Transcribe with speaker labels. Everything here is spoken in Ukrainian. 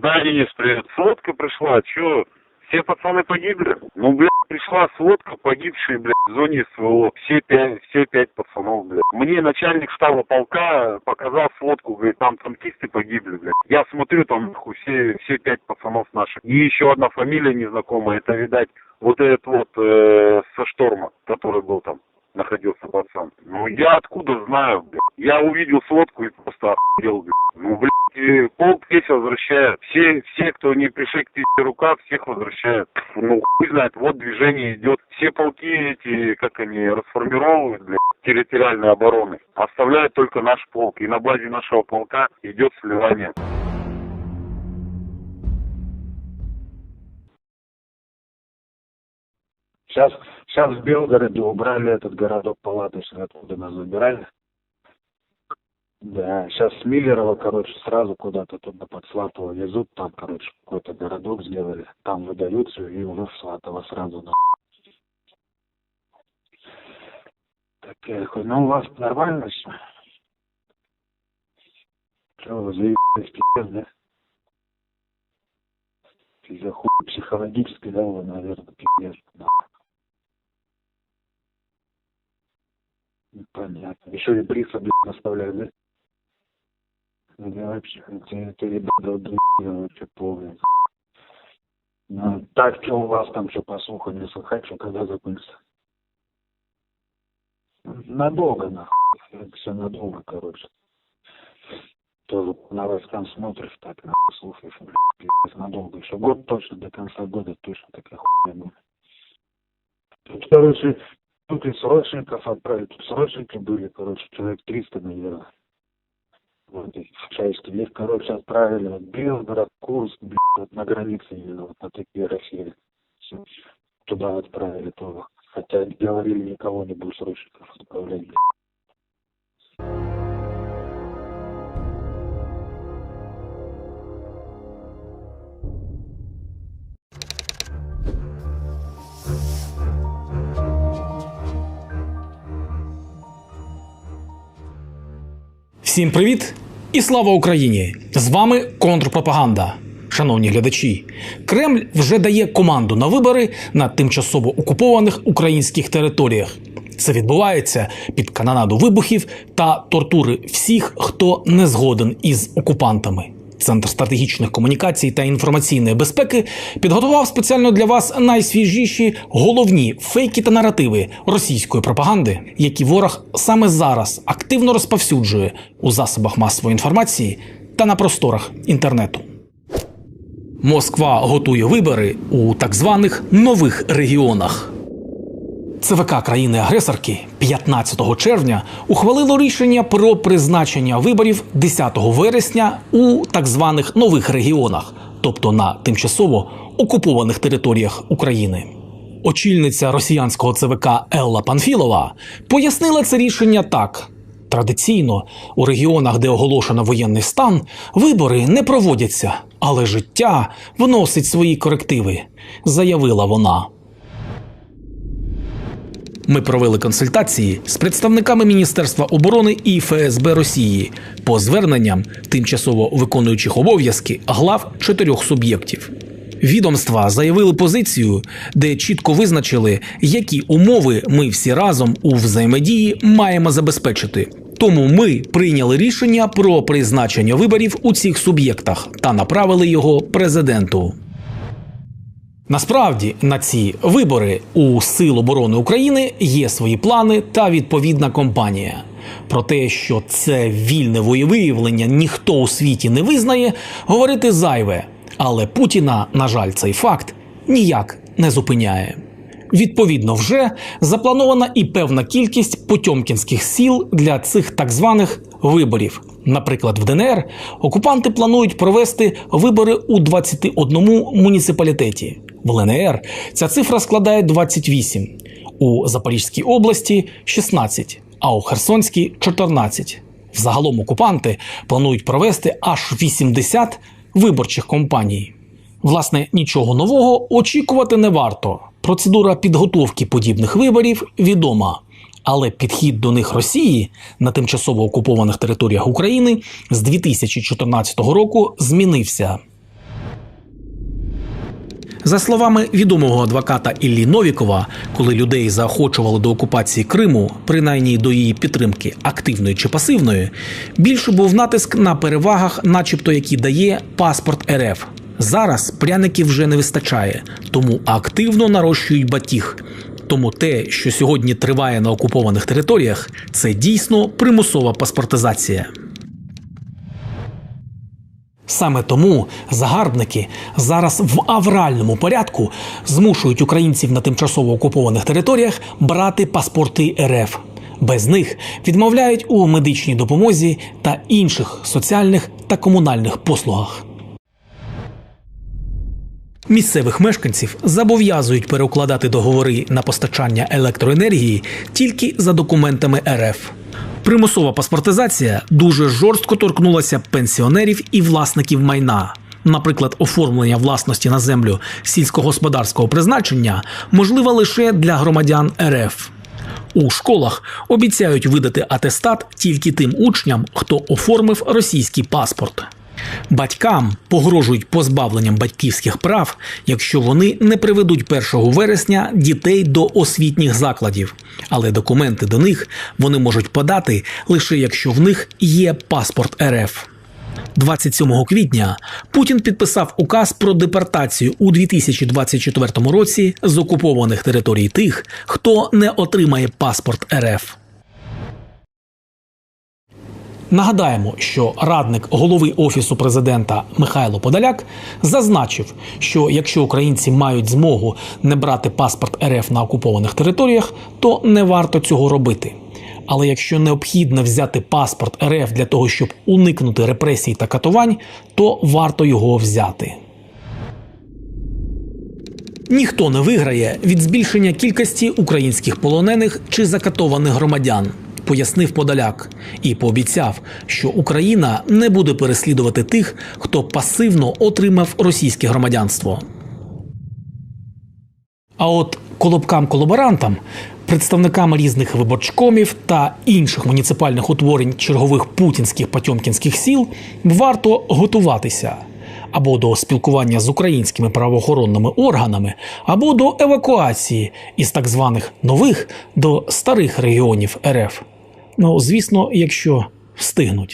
Speaker 1: Да, Денис, привет. Сводка пришла. Че, все пацаны погибли? Ну, блядь, пришла сводка, погибшие, блядь, в зоне СВО. Все пять, все пять пацанов, блядь. Мне начальник штаба полка показал сводку, говорит, там танкисты погибли, блядь. Я смотрю, там, нахуй, все, все пять пацанов наших. И еще одна фамилия незнакомая, это, видать, вот этот вот э, со шторма, который был там находился пацан. Ну, я откуда знаю, блядь? Я увидел сводку и просто охуел, блядь. Ну, блядь, полк весь возвращает. Все, все, кто не пришли к пизде рука, всех возвращают. Ну, хуй знает, вот движение идет. Все полки эти, как они, расформировывают, блядь, территориальной обороны. Оставляют только наш полк. И на базе нашего полка идет сливание.
Speaker 2: Сейчас, сейчас в Белгороде убрали этот городок палаточный, оттуда нас забирали. Да, сейчас с Миллерова, короче, сразу куда-то туда под Сватово везут, там, короче, какой-то городок сделали, там выдают все, и уже в Сватово сразу, на. Такая хуй, ну у вас нормально все? Че, вы заебались, пиздец, да? Из-за хуй психологической, да, вы, наверное, пиздец, да. Понятно. Еще и бриса, блядь, наставляют, да? Да вообще, это, это ребята, я вообще полный. Ну, так, что у вас там, что по слуху не слыхать, что когда закончится? Надолго, нахуй. Все надолго, короче. Тоже по новостям смотришь, так, нахуй, слушаешь, блядь, надолго. Еще год точно, до конца года точно такая хуйня будет. Тут, короче, тут и срочников отправили, тут срочники были, короче, человек 300, наверное. Вот части. Их, короче, отправили в Белгород, Курск, блядь, вот на границе именно, вот на такие России. Туда отправили тоже. Хотя говорили, никого не будет срочников отправлять, блядь.
Speaker 3: Всім привіт і слава Україні! З вами контрпропаганда. Шановні глядачі, Кремль вже дає команду на вибори на тимчасово окупованих українських територіях. Це відбувається під канонаду вибухів та тортури всіх, хто не згоден із окупантами. Центр стратегічних комунікацій та інформаційної безпеки підготував спеціально для вас найсвіжіші головні фейки та наративи російської пропаганди, які ворог саме зараз активно розповсюджує у засобах масової інформації та на просторах інтернету. Москва готує вибори у так званих нових регіонах. ЦВК країни-агресорки 15 червня ухвалило рішення про призначення виборів 10 вересня у так званих нових регіонах, тобто на тимчасово окупованих територіях України. Очільниця росіянського ЦВК Елла Панфілова пояснила це рішення так: традиційно у регіонах, де оголошено воєнний стан, вибори не проводяться, але життя вносить свої корективи, заявила вона. Ми провели консультації з представниками Міністерства оборони і ФСБ Росії по зверненням тимчасово виконуючих обов'язки глав чотирьох суб'єктів. Відомства заявили позицію, де чітко визначили, які умови ми всі разом у взаємодії маємо забезпечити. Тому ми прийняли рішення про призначення виборів у цих суб'єктах та направили його президенту. Насправді на ці вибори у Сил оборони України є свої плани та відповідна компанія. Про те, що це вільне воєвиявлення ніхто у світі не визнає, говорити зайве. Але Путіна, на жаль, цей факт ніяк не зупиняє. Відповідно, вже запланована і певна кількість потьомкінських сіл для цих так званих виборів. Наприклад, в ДНР окупанти планують провести вибори у 21 муніципалітеті. В ЛНР ця цифра складає 28, у Запорізькій області 16, а у Херсонській 14. Взагалом окупанти планують провести аж 80 виборчих компаній. Власне, нічого нового очікувати не варто. Процедура підготовки подібних виборів відома. Але підхід до них Росії на тимчасово окупованих територіях України з 2014 року змінився. За словами відомого адвоката Іллі Новікова, коли людей заохочували до окупації Криму, принаймні до її підтримки активної чи пасивної, більше був натиск на перевагах, начебто які дає паспорт РФ. Зараз пряників вже не вистачає, тому активно нарощують батіг. Тому те, що сьогодні триває на окупованих територіях, це дійсно примусова паспортизація. Саме тому загарбники зараз в авральному порядку змушують українців на тимчасово окупованих територіях брати паспорти РФ. Без них відмовляють у медичній допомозі та інших соціальних та комунальних послугах. Місцевих мешканців зобов'язують переукладати договори на постачання електроенергії тільки за документами РФ. Примусова паспортизація дуже жорстко торкнулася пенсіонерів і власників майна. Наприклад, оформлення власності на землю сільськогосподарського призначення можливе лише для громадян РФ. У школах обіцяють видати атестат тільки тим учням, хто оформив російський паспорт. Батькам погрожують позбавленням батьківських прав, якщо вони не приведуть 1 вересня дітей до освітніх закладів, але документи до них вони можуть подати лише якщо в них є паспорт РФ. 27 квітня Путін підписав указ про депортацію у 2024 році з окупованих територій тих, хто не отримає паспорт РФ. Нагадаємо, що радник голови офісу президента Михайло Подоляк зазначив, що якщо українці мають змогу не брати паспорт РФ на окупованих територіях, то не варто цього робити. Але якщо необхідно взяти паспорт РФ для того, щоб уникнути репресій та катувань, то варто його взяти. Ніхто не виграє від збільшення кількості українських полонених чи закатованих громадян, пояснив Подоляк і пообіцяв, що Україна не буде переслідувати тих, хто пасивно отримав російське громадянство. А от колобкам-колаборантам, представникам різних виборчкомів та інших муніципальних утворень чергових путінських потьомкінських сіл варто готуватися або до спілкування з українськими правоохоронними органами, або до евакуації із так званих нових до старих регіонів РФ. Ну, звісно, якщо встигнуть.